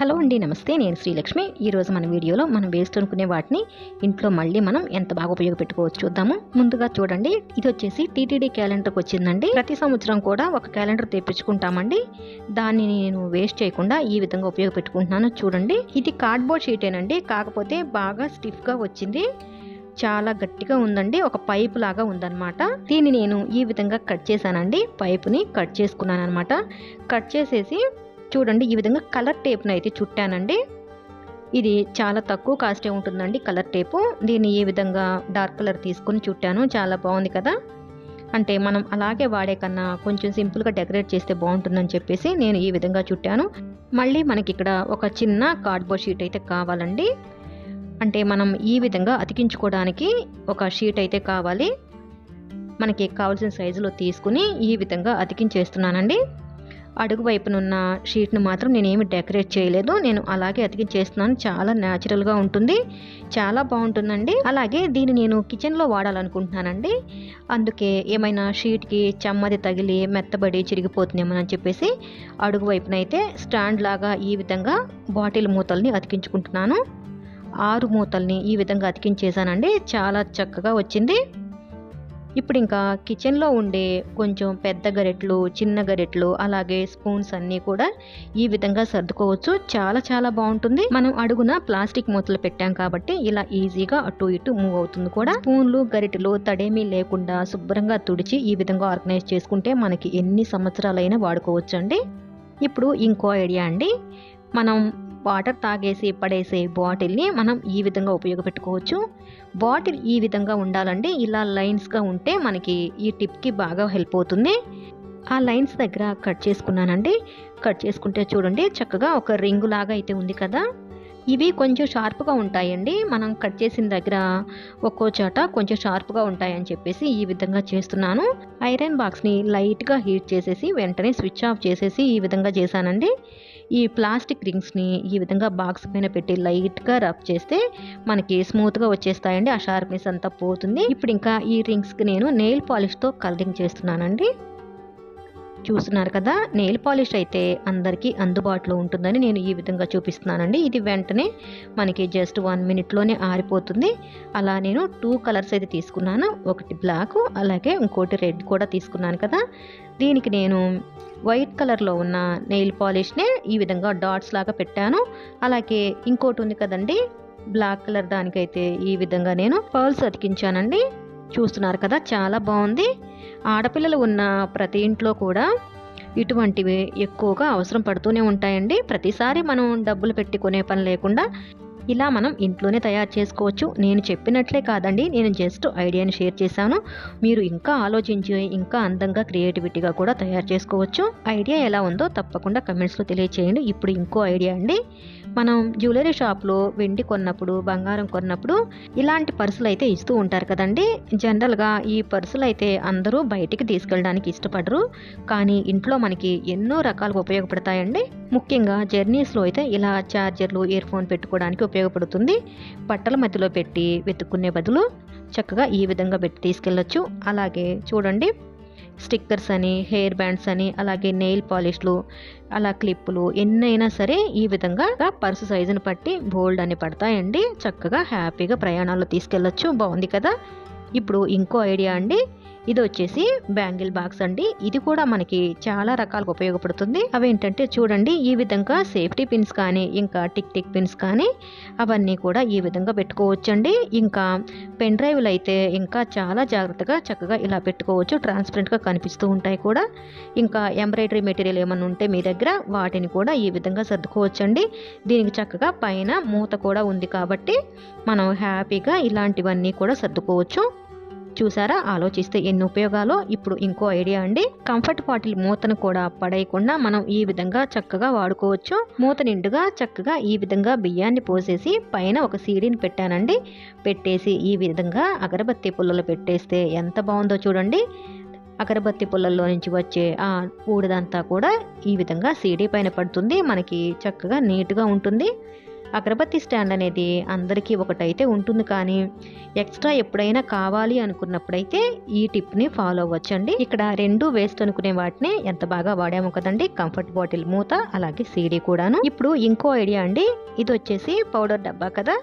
Hello అండి నమస్తే. నేను శ్రీలక్ష్మి. ఈరోజు మన వీడియోలో మనం వేస్ట్ అనుకునే వాటిని ఇంట్లో మళ్ళీ మనం ఎంత బాగా ఉపయోగపెట్టుకోవచ్చు చూద్దాము. ముందుగా చూడండి. ఇది వచ్చేసి టీటీడీ క్యాలెండర్కి వచ్చిందండి. ప్రతి సంవత్సరం కూడా ఒక క్యాలెండర్ తెప్పించుకుంటామండి. దాన్ని నేను వేస్ట్ చేయకుండా ఈ విధంగా ఉపయోగపెట్టుకుంటున్నాను. చూడండి. ఇది కార్డ్బోర్డ్ షీటేనండి. కాకపోతే బాగా స్టిఫ్గా వచ్చింది. చాలా గట్టిగా ఉందండి. ఒక పైపు లాగా ఉందన్నమాట. దీన్ని నేను ఈ విధంగా కట్ చేశానండి. పైపుని కట్ చేసుకున్నాను అనమాట కట్ చేసేసి చూడండి ఈ విధంగా కలర్ టేప్ను అయితే చుట్టానండి. ఇది చాలా తక్కువ కాస్టే ఉంటుందండి కలర్ టేపు. దీన్ని ఈ విధంగా డార్క్ కలర్ తీసుకొని చుట్టాను చాలా బాగుంది కదా. అంటే మనం అలాగే వాడే కన్నా కొంచెం సింపుల్గా డెకరేట్ చేస్తే బాగుంటుందని చెప్పేసి నేను ఈ విధంగా చుట్టాను. మళ్ళీ మనకి ఇక్కడ ఒక చిన్న కార్డ్బోర్డ్ షీట్ అయితే కావాలండి. అంటే మనం ఈ విధంగా అతికించుకోవడానికి ఒక షీట్ అయితే కావాలి. మనకి కావాల్సిన సైజులో తీసుకుని ఈ విధంగా అతికించేస్తున్నానండి. అడుగు వైపునున్న షీట్ను మాత్రం నేనేమి డెకరేట్ చేయలేదు. నేను అలాగే అతికించేస్తున్నాను. చాలా న్యాచురల్గా ఉంటుంది. చాలా బాగుంటుందండి. అలాగే దీన్ని నేను కిచెన్లో వాడాలనుకుంటున్నానండి. అందుకే ఏమైనా షీట్కి చెమ్మది తగిలి మెత్తబడి చిరిగిపోతుందేమోనని చెప్పేసి అడుగు వైపునైతే స్టాండ్ లాగా ఈ విధంగా బాటిల్ మూతల్ని అతికించుకుంటున్నాను. ఆరు మూతల్ని ఈ విధంగా అతికించేసానండి చాలా చక్కగా వచ్చింది. ఇప్పుడు ఇంకా కిచెన్లో ఉండే కొంచెం పెద్ద గరెట్లు చిన్న గరెట్లు అలాగే స్పూన్స్ అన్నీ కూడా ఈ విధంగా సర్దుకోవచ్చు. చాలా చాలా బాగుంటుంది మనం అడుగున ప్లాస్టిక్ మూతలు పెట్టాం కాబట్టి ఇలా ఈజీగా అటు ఇటు మూవ్ అవుతుంది కూడా. స్పూన్లు గరిటెలు తడేమీ లేకుండా శుభ్రంగా తుడిచి ఈ విధంగా ఆర్గనైజ్ చేసుకుంటే మనకి ఎన్ని సంవత్సరాలైనా వాడుకోవచ్చు అండి ఇప్పుడు ఇంకో ఐడియా అండి. మనం వాటర్ తాగేసి పడేసే బాటిల్ని మనం ఈ విధంగా ఉపయోగపెట్టుకోవచ్చు. బాటిల్ ఈ విధంగా ఉండాలండి ఇలా లైన్స్గా ఉంటే మనకి ఈ టిప్కి బాగా హెల్ప్ అవుతుంది. ఆ లైన్స్ దగ్గర కట్ చేసుకున్నానండి. కట్ చేసుకుంటే చూడండి చక్కగా ఒక రింగు లాగా అయితే ఉంది కదా. ఇవి కొంచెం షార్ప్గా ఉంటాయండి. మనం కట్ చేసిన దగ్గర ఒక్కో చోట కొంచెం షార్ప్గా ఉంటాయని చెప్పేసి ఈ విధంగా చేస్తున్నాను. ఐరన్ బాక్స్ని లైట్గా హీట్ చేసేసి వెంటనే స్విచ్ ఆఫ్ చేసేసి ఈ విధంగా చేశానండి. ఈ ప్లాస్టిక్ రింగ్స్ని ఈ విధంగా బాక్స్ పైన పెట్టి లైట్గా రబ్ చేస్తే మనకి స్మూత్గా వచ్చేస్తాయండి. ఆ షార్ప్నెస్ అంతా పోతుంది. ఇప్పుడు ఇంకా ఈ రింగ్స్కి నేను నెయిల్ పాలిష్తో కలరింగ్ చేస్తున్నానండి. చూస్తున్నారు కదా. నెయిల్ పాలిష్ అయితే అందరికీ అందుబాటులో ఉంటుందని నేను ఈ విధంగా చూపిస్తున్నానండి. ఇది వెంటనే మనకి జస్ట్ వన్ మినిట్లోనే ఆరిపోతుంది. అలా నేను టూ కలర్స్ అయితే తీసుకున్నాను. ఒకటి బ్లాక్ అలాగే ఇంకోటి రెడ్ కూడా తీసుకున్నాను కదా. దీనికి నేను వైట్ కలర్లో ఉన్న నెయిల్ పాలిష్నే ఈ విధంగా డాట్స్ లాగా పెట్టాను. అలాగే ఇంకోటి ఉంది కదండి బ్లాక్ కలర్ దానికైతే ఈ విధంగా నేను పర్ల్స్ అతికించానండి. చూస్తున్నారు కదా చాలా బాగుంది. ఆడపిల్లలు ఉన్న ప్రతి ఇంట్లో కూడా ఇటువంటివి ఎక్కువగా అవసరం పడుతూనే ఉంటాయండి. ప్రతిసారి మనం డబ్బులు పెట్టుకునే పని లేకుండా ఇలా మనం ఇంట్లోనే తయారు చేసుకోవచ్చు. నేను చెప్పినట్లే కాదండి. నేను జస్ట్ ఐడియాని షేర్ చేశాను. మీరు ఇంకా ఆలోచించి ఇంకా అందంగా క్రియేటివిటీగా కూడా తయారు చేసుకోవచ్చు. ఐడియా ఎలా ఉందో తప్పకుండా కమెంట్స్లో తెలియచేయండి. ఇప్పుడు ఇంకో ఐడియా అండి. మనం జ్యువెలరీ షాప్లో వెండి కొన్నప్పుడు బంగారం కొన్నప్పుడు ఇలాంటి పర్సులు అయితే ఇస్తూ ఉంటారు కదండి. జనరల్గా ఈ పర్సులు అయితే అందరూ బయటికి తీసుకెళ్ళడానికి ఇష్టపడరు. కానీ ఇంట్లో మనకి ఎన్నో రకాలుగా ఉపయోగపడతాయండి. ముఖ్యంగా జర్నీస్లో అయితే ఇలా ఛార్జర్లు ఇయర్ ఫోన్ పెట్టుకోవడానికి ఉపయోగపడుతుంది. బట్టల మధ్యలో పెట్టి వెతుక్కునే బదులు చక్కగా ఈ విధంగా పెట్టి తీసుకెళ్ళచ్చు. అలాగే చూడండి స్టిక్కర్స్ అని హెయిర్ బ్యాండ్స్ అని అలాగే నెయిల్ పాలిష్లు అలా క్లిప్పులు ఎన్నైనా సరే ఈ విధంగా పర్సు సైజుని బట్టి బోల్డ్ అని పడతాయండి. చక్కగా హ్యాపీగా ప్రయాణాల్లో తీసుకెళ్ళొచ్చు. బాగుంది కదా? ఇప్పుడు ఇంకో ఐడియా అండి. ఇది వచ్చేసి బ్యాంగిల్ బాక్స్ అండి. ఇది కూడా మనకి చాలా రకాలుగా ఉపయోగపడుతుంది. అవేంటంటే చూడండి ఈ విధంగా సేఫ్టీ పిన్స్ కానీ ఇంకా టిక్ టిక్ పిన్స్ కానీ అవన్నీ కూడా ఈ విధంగా పెట్టుకోవచ్చండి. ఇంకా పెన్ డ్రైవ్లు అయితే ఇంకా చాలా జాగ్రత్తగా చక్కగా ఇలా పెట్టుకోవచ్చు. ట్రాన్స్పరెంట్గా కనిపిస్తూ ఉంటాయి కూడా. ఇంకా ఎంబ్రాయిడరీ మెటీరియల్ ఏమైనా ఉంటే మీ దగ్గర వాటిని కూడా ఈ విధంగా సర్దుకోవచ్చండి. దీనికి చక్కగా పైన మూత కూడా ఉంది కాబట్టి మనం హ్యాపీగా ఇలాంటివన్నీ కూడా సర్దుకోవచ్చు. చూసారా? ఆలోచిస్తే ఎన్ని ఉపయోగాలో ఇప్పుడు ఇంకో ఐడియా అండి. కంఫర్ట్ బాటిల్ మూతను కూడా పడేయకుండా మనం ఈ విధంగా చక్కగా వాడుకోవచ్చు. మూత నిండుగా చక్కగా ఈ విధంగా బియ్యాన్ని పోసేసి పైన ఒక సీడీని పెట్టానండి. పెట్టేసి ఈ విధంగా అగరబత్తి పుల్లలు పెట్టేస్తే ఎంత బాగుందో చూడండి. అగరబత్తి పుల్లల్లో నుంచి వచ్చే ఆ ఊడిదంతా కూడా ఈ విధంగా సీడీ పైన పడుతుంది. మనకి చక్కగా నీట్గా ఉంటుంది. అగరబత్తి స్టాండ్ అనేది అందరికీ ఒకటైతే ఉంటుంది కానీ ఎక్స్ట్రా ఎప్పుడైనా కావాలి అనుకున్నప్పుడైతే ఈ టిప్ని ఫాలో అవ్వచ్చండి. ఇక్కడ రెండు వేస్ట్ అనుకునే వాటిని ఎంత బాగా వాడాము కదండి కంఫర్ట్ బాటిల్ మూత అలాగే సీడీ కూడాను. ఇప్పుడు ఇంకో ఐడియా అండి ఇది వచ్చేసి పౌడర్ డబ్బా కదా.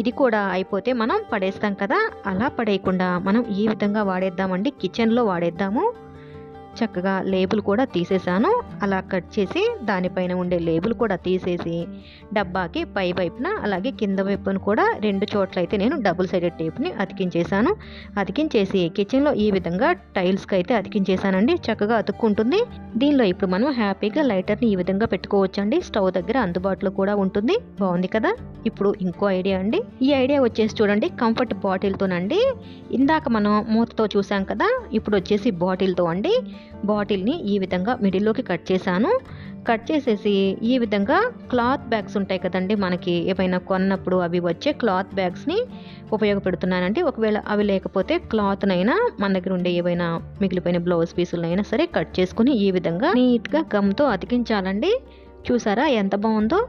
ఇది కూడా అయిపోతే మనం పడేస్తాం కదా. అలా పడేయకుండా మనం ఈ విధంగా వాడేద్దామండి కిచెన్లో వాడేద్దాము. చక్కగా లేబుల్ కూడా తీసేసాను. అలా కట్ చేసి దానిపైన ఉండే లేబుల్ కూడా తీసేసి డబ్బాకి పై వైపున అలాగే కింద వైపున కూడా రెండు చోట్ల అయితే నేను డబుల్ సైడెడ్ టేప్ని అతికించేసాను అతికించేసి కిచెన్లో ఈ విధంగా టైల్స్కి అయితే అతికించేసానండి చక్కగా అతుక్కుంటుంది. దీనిలో ఇప్పుడు మనం హ్యాపీగా లైటర్ని ఈ విధంగా పెట్టుకోవచ్చండి. స్టవ్ దగ్గర అందుబాటులో కూడా ఉంటుంది. బాగుంది కదా? ఇప్పుడు ఇంకో ఐడియా అండి. ఈ ఐడియా వచ్చేసి చూడండి. కంఫర్ట్ బాటిల్తోనండి. ఇందాక మనం మూతతో చూసాం కదా? ఇప్పుడు వచ్చేసి బాటిల్తో అండి. బాటిల్ని ఈ విధంగా మిడిల్లోకి కట్ చేశాను. కట్ చేసేసి ఈ విధంగా క్లాత్ బ్యాగ్స్ ఉంటాయి కదండి మనకి ఏమైనా కొన్నప్పుడు అవి వచ్చే క్లాత్ బ్యాగ్స్ని ఉపయోగపెడుతున్నానండి. ఒకవేళ అవి లేకపోతే క్లాత్నైనా మన దగ్గర ఉండే ఏవైనా మిగిలిపోయిన బ్లౌజ్ పీసులైనా సరే కట్ చేసుకుని ఈ విధంగా నీట్గా గమ్తో అతికించాలండి. చూసారా ఎంత బాగుందో?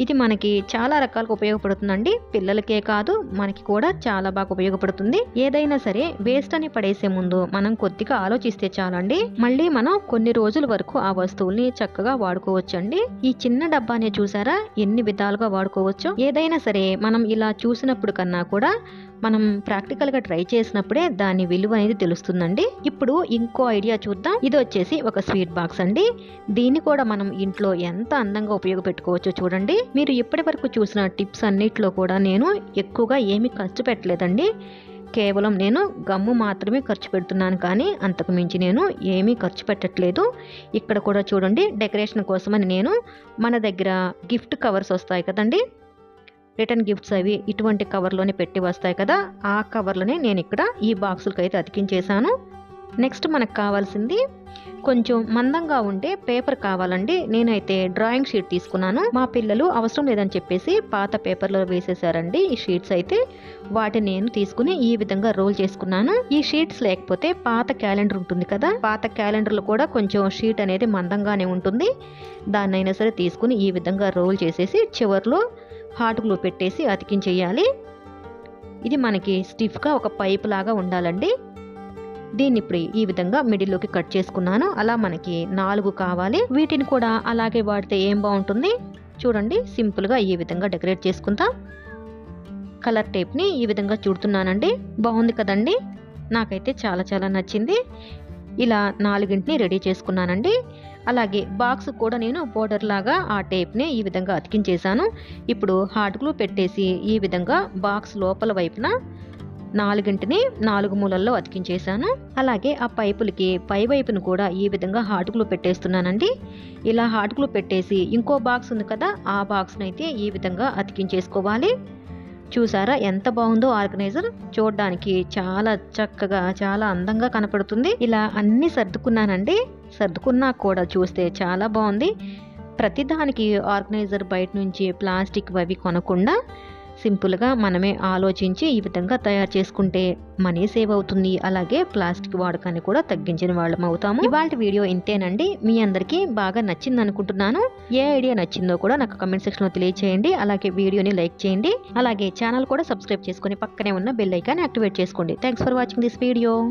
ఇది మనకి చాలా రకాలుగా ఉపయోగపడుతుందండి. పిల్లలకే కాదు మనకి కూడా చాలా బాగా ఉపయోగపడుతుంది. ఏదైనా సరే వేస్ట్ అని పడేసే ముందు మనం కొద్దిగా ఆలోచిస్తే చాలండి. మళ్ళీ మనం కొన్ని రోజుల వరకు ఆ వస్తువుల్ని చక్కగా వాడుకోవచ్చండి. ఈ చిన్న డబ్బానే చూసారా? ఎన్ని విధాలుగా వాడుకోవచ్చు. ఏదైనా సరే మనం ఇలా చూసినప్పుడు కన్నా కూడా మనం ప్రాక్టికల్గా ట్రై చేసినప్పుడే దాని విలువ అనేది తెలుస్తుందండి. ఇప్పుడు ఇంకో ఐడియా చూద్దాం. ఇది వచ్చేసి ఒక స్వీట్ బాక్స్ అండి. దీన్ని కూడా మనం ఇంట్లో ఎంత అందంగా ఉపయోగపెట్టుకోవచ్చో చూడండి. మీరు ఇప్పటి వరకు చూసిన టిప్స్ అన్నిట్లో కూడా నేను ఎక్కువగా ఏమీ ఖర్చు పెట్టలేదండి. కేవలం నేను గమ్ము మాత్రమే ఖర్చు పెడుతున్నాను కానీ అంతకు మించి నేను ఏమీ ఖర్చు పెట్టట్లేదు. ఇక్కడ కూడా చూడండి డెకరేషన్ కోసమని నేను మన దగ్గర గిఫ్ట్ కవర్స్ వస్తాయి కదండి. రిటర్న్ గిఫ్ట్స్ అవి ఇటువంటి కవర్లోనే పెట్టి వస్తాయి కదా ఆ కవర్లోనే నేను ఇక్కడ ఈ బాక్సులకి అయితే అతికించేశాను. నెక్స్ట్ మనకు కావాల్సింది కొంచెం మందంగా ఉండే పేపర్ కావాలండి. నేనైతే డ్రాయింగ్ షీట్ తీసుకున్నాను. మా పిల్లలు అవసరం లేదని చెప్పేసి పాత పేపర్లో వేసేసారండి ఈ షీట్స్ అయితే వాటిని నేను తీసుకుని ఈ విధంగా రోల్ చేసుకున్నాను. ఈ షీట్స్ లేకపోతే పాత క్యాలెండర్ ఉంటుంది కదా పాత క్యాలెండర్లో కూడా కొంచెం షీట్ అనేది మందంగానే ఉంటుంది. దాన్నైనా సరే తీసుకుని ఈ విధంగా రోల్ చేసేసి చివర్లో హాట్ గ్లూ పెట్టేసి అతికించేయాలి. ఇది మనకి స్టిఫ్గా ఒక పైప్ లాగా ఉండాలండి. దీన్ని ఇప్పుడు ఈ విధంగా మిడిల్లోకి కట్ చేసుకున్నాను. అలా మనకి నాలుగు కావాలి. వీటిని కూడా అలాగే వాడితే ఏం బాగుంటుంది? చూడండి సింపుల్గా ఈ విధంగా డెకరేట్ చేసుకుందాం కలర్ టేప్ని ఈ విధంగా చూడుతున్నానండి. బాగుంది కదండి? నాకైతే చాలా చాలా నచ్చింది. ఇలా నాలుగింటిని రెడీ చేసుకున్నానండి. అలాగే బాక్స్ కూడా నేను బోర్డర్ లాగా ఆ టేప్ని ఈ విధంగా అతికించేశాను. ఇప్పుడు హార్డ్ గ్లూ పెట్టేసి ఈ విధంగా బాక్స్ లోపల వైపున నాలుగింటిని నాలుగు మూలల్లో అతికించేశాను. అలాగే ఆ పైపులకి పై వైపును కూడా ఈ విధంగా హాట్ గ్లూ పెట్టేస్తున్నానండి. ఇలా హాట్ గ్లూ పెట్టేసి ఇంకో బాక్స్ ఉంది కదా ఆ బాక్స్ని అయితే ఈ విధంగా అతికించేసుకోవాలి. చూసారా? ఎంత బాగుందో ఆర్గనైజర్ చూడడానికి. చాలా చక్కగా చాలా అందంగా కనపడుతుంది. ఇలా అన్ని సర్దుకున్నానండి. సర్దుకున్నా కూడా చూస్తే చాలా బాగుంది. ప్రతిదానికి ఆర్గనైజర్ బయట నుంచి ప్లాస్టిక్ అవి కొనకుండా సింపుల్గా మనమే ఆలోచించి ఈ విధంగా తయారు చేసుకుంటే మనీ సేవ్ అవుతుంది. అలాగే ప్లాస్టిక్ వాడకాన్ని కూడా తగ్గించిన వాళ్ళం అవుతాము. ఇవాళ వీడియో ఇంతేనండి. మీ అందరికీ బాగా నచ్చింది అనుకుంటున్నాను. ఏ ఐడియా నచ్చిందో కూడా నాకు కమెంట్ సెక్షన్లో తెలియచేయండి. అలాగే వీడియోని లైక్ చేయండి. అలాగే ఛానల్ కూడా సబ్స్క్రైబ్ చేసుకుని పక్కనే ఉన్న బెల్ ఐకాన్ యాక్టివేట్ చేసుకోండి. Thanks for watching this video.